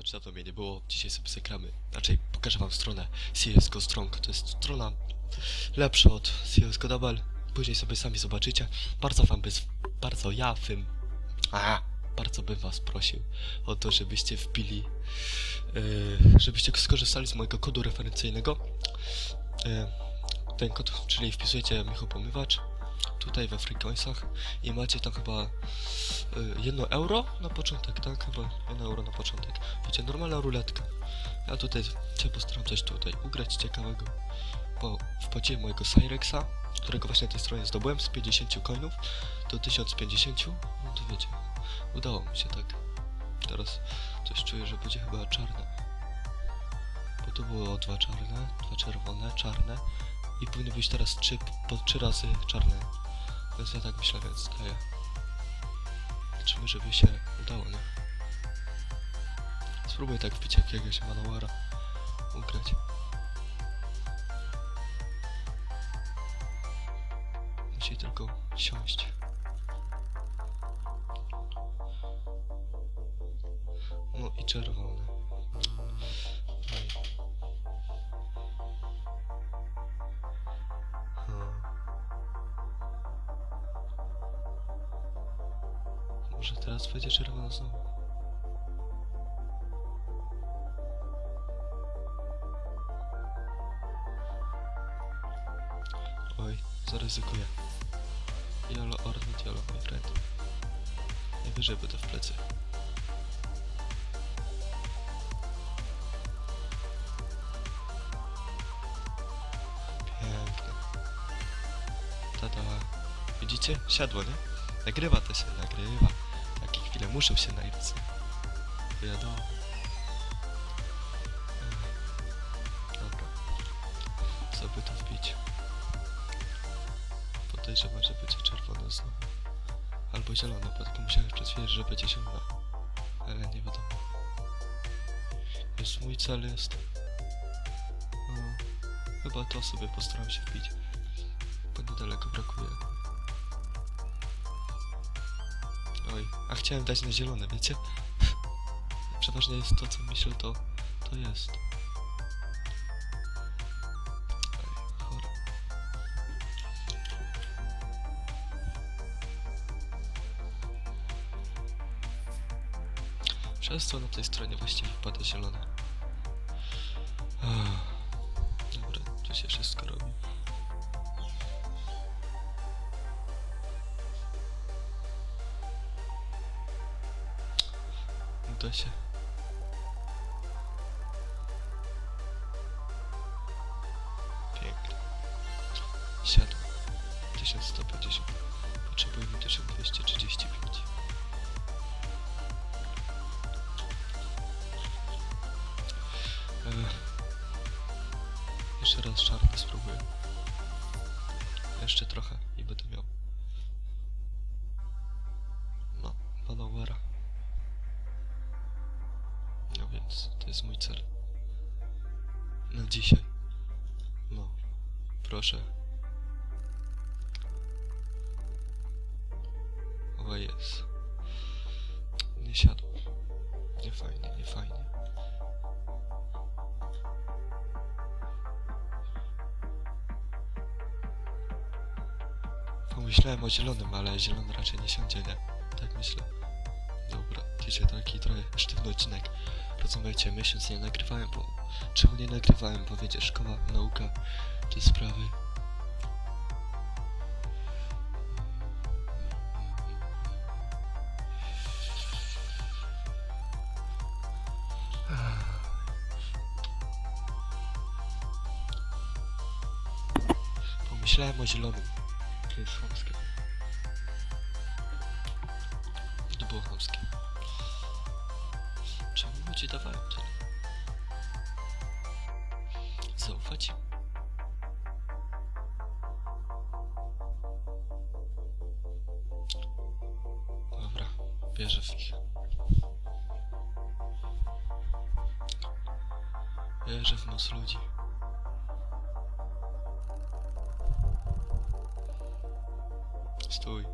Wybacz, dawno mnie nie było. Dzisiaj sobie zagramy. Raczej pokażę wam stronę CSGO Strong. To jest strona lepsza od CSGO Double. Później sobie sami zobaczycie. Bardzo wam by... Bardzo ja bym... A, bardzo bym was prosił o to, żebyście wbili... Yy, żebyście skorzystali z mojego kodu referencyjnego. Yy, ten kod, czyli wpisujecie Michał Pomywacz tutaj we Freecoinsach i macie tam chyba y, jedno euro na początek, tak? Chyba jedno euro na początek. Wiecie, normalna ruletka. Ja tutaj się postaram coś tutaj ugrać ciekawego. Bo wpłaciłem mojego Cyrexa, którego właśnie na tej stronie zdobyłem z 50 coinów do 1050. No to wiecie, udało mi się tak. Teraz coś czuję, że będzie chyba czarne. Bo tu było dwa czarne, dwa czerwone, czarne i powinny być teraz trzy, po trzy razy czarne. Więc ja tak myślę, więc daję. Liczymy, żeby się udało, nie? Spróbuję tak wbić jakiegoś manowara ugrać. Musi tylko siąść. No i czerwony. Może teraz będzie czerwona znowu. Oj, zaryzykuję. Yellow or not yellow, my friend. Najwyżej będę w plecy. Pięknie. Tada. Widzicie? Siadło, nie? Nagrywa to się, nagrywa. Muszą się nagrać. Wiadomo. Ech. Dobra. Co by to wbić? Podejrzewam, że będzie czerwone znowu. Albo zielone, bo tylko musiałem przetwierdzić, że będzie zielona. Ale nie wiadomo. Jest mój cel jest. No, chyba to sobie postaram się wbić. Bo niedaleko brakuje. Oj, a chciałem dać na zielone, wiecie? Przeważnie jest to, co myślę, to, to jest. Przez co na tej stronie właściwie wpada zielone. Dobra, tu się wszystko robi. Uda się. Pięknie. Siadł. 1150. Potrzebujemy 1235. Ech. Jeszcze raz czarny spróbuję. Jeszcze trochę dzisiaj. No, proszę. O jest. Nie siadł. Nie fajnie, nie fajnie. Pomyślałem o zielonym, ale zielony raczej nie siądzie, nie? Tak myślę. Dobra, dzisiaj taki trochę sztywny odcinek. Rozumiecie, miesiąc nie nagrywałem, bo... Czemu nie nagrywałem? Bo wiecie, szkoła, nauka, te sprawy. Pomyślałem o zielonym. To jest chamskie. To było chamskie. Ludzie dawają tyle? Zaufać? Dobra, wierzę w nich. Wierzę w nos ludzi. Stój.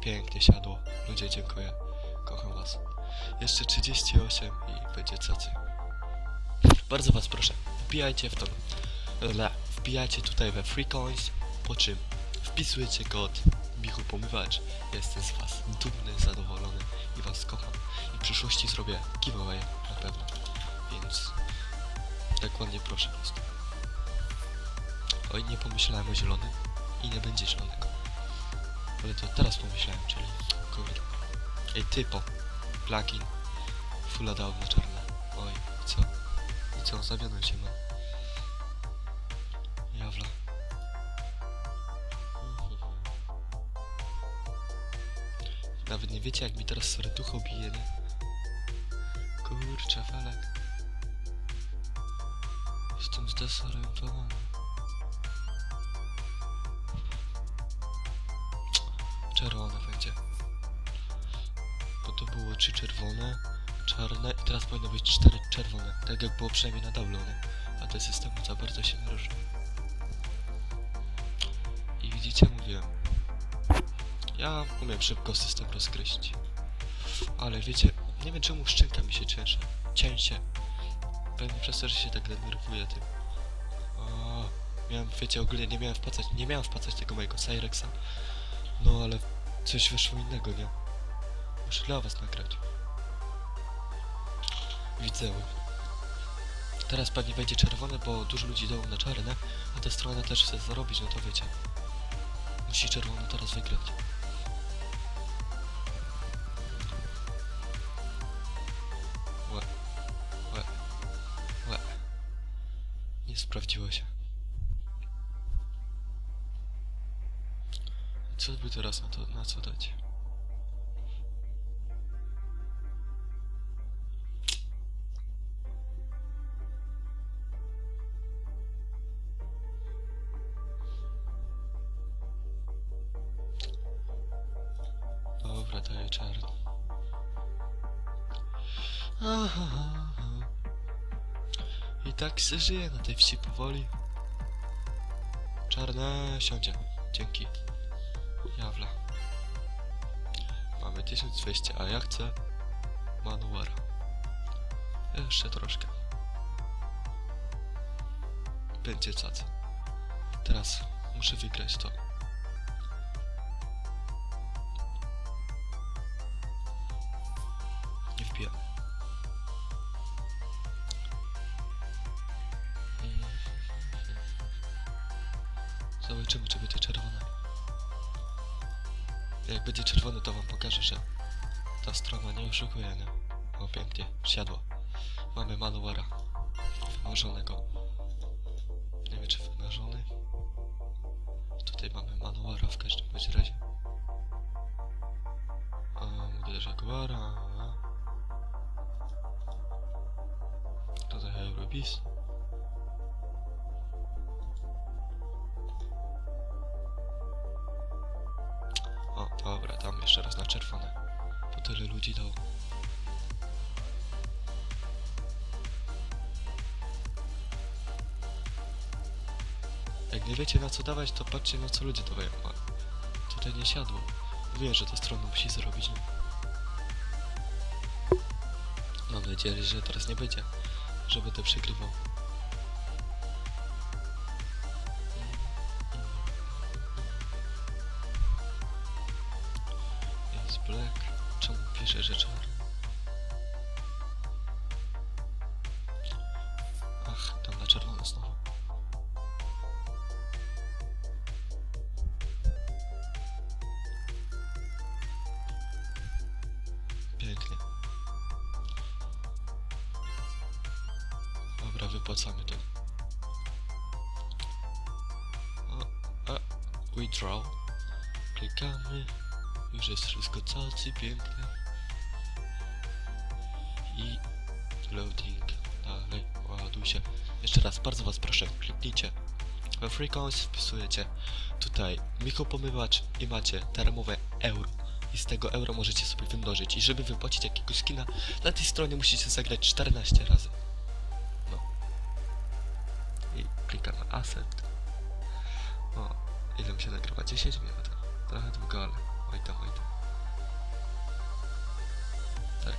Pięknie siadło. Ludzie, dziękuję. Kocham was. Jeszcze 38 i będzie cacy. Bardzo was proszę, wbijajcie w to. Le, wbijajcie tutaj we Free Coins, po czym wpisujecie kod Michu Pomywacz. Jestem z was dumny, zadowolony i was kocham. I w przyszłości zrobię giveaway na pewno. Więc dokładnie proszę was. Oj, nie pomyślałem o zielonym i nie będzie zielonego. Ale to teraz pomyślałem, czyli kurde. Ej, typo. Plugin. Fulla dał na czarne. Oj, co? I co? Zawiodłem się, man. Jawla. Nawet nie wiecie, jak mi teraz serducho bije? Kurczę, felek. Jestem zdesorientowany. Czerwone będzie. To było trzy czerwone, czarne i teraz powinno być cztery czerwone. Tak jak było przynajmniej na dawno, nie? A te systemy za bardzo się różnią. I widzicie, mówiłem. Ja umiem szybko system rozgryźć. Ale wiecie, nie wiem czemu szczęka mi się cięże. Cięcie. Pewnie przez to, że się tak denerwuję tym. O, miałem, wiecie, ogólnie nie miałem wpłacać, nie miałem wpłacać tego mojego Cyrexa. No ale coś wyszło innego, nie? Muszę dla was nagrać. Widzę. Teraz pewnie wejdzie czerwone, bo dużo ludzi dało na czarne, a ta strona też chce zarobić, no to wiecie. Musi czerwony teraz wygrać. Łe. Łe. Łe. Nie sprawdziło się. Co by teraz na to, na co dać? Aha. I tak się żyje na tej wsi powoli. Czarne siądzie. Dzięki. Jawla. Mamy 1200, a ja chcę manuara. Jeszcze troszkę. Będzie cacy. Teraz muszę wygrać to. Zobaczymy, czy będzie czerwone. Jak będzie czerwony, to wam pokażę, że ta strona nie oszukuje, nie? O, pięknie, siadło. Mamy manuara. Wymarzonego. Nie wiem, czy wymarzony. Tutaj mamy manuara w każdym bądź razie. A, model Jaguara. Tutaj Eurobis. Dobra, tam jeszcze raz na czerwone. Bo tyle ludzi dało. Jak nie wiecie na co dawać, to patrzcie na co ludzie dawają. A tutaj nie siadło. Mówię, że ta strona musi zrobić. Mam nadzieję, że teraz nie będzie, że będę przegrywał. Dobra, wypłacamy to. O, a, withdraw. Klikamy. Już jest wszystko cacy, piękne. I loading. Dalej, ładuj się. Jeszcze raz, bardzo was proszę, kliknijcie. We Freecoins wpisujecie tutaj Michał Pomywacz i macie darmowe euro. I z tego euro możecie sobie wymnożyć. I żeby wypłacić jakiegoś skina, na tej stronie musicie zagrać 14 razy. I klikamy asset. O, ile mi się nagrywa? 10 minut. Trochę długo, ale oj tam, oj tam. Tak.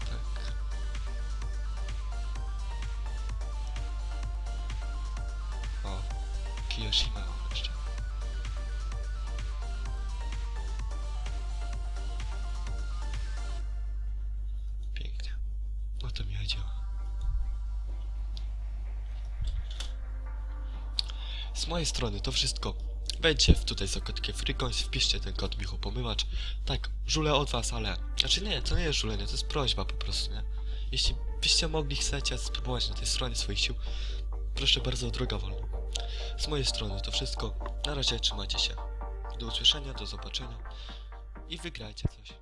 Tak. O, Kiyoshima Z mojej strony to wszystko. Wejdźcie w tutaj za kotkiem FreeCoins, wpiszcie ten kod Michał Pomywacz. Tak, żule od was, ale... Znaczy nie, to nie jest żulenie, to jest prośba po prostu, nie? Jeśli byście mogli, chcecie spróbować na tej stronie swoich sił, proszę bardzo, droga wolna. Z mojej strony to wszystko. Na razie trzymajcie się. Do usłyszenia, do zobaczenia i wygrajcie coś.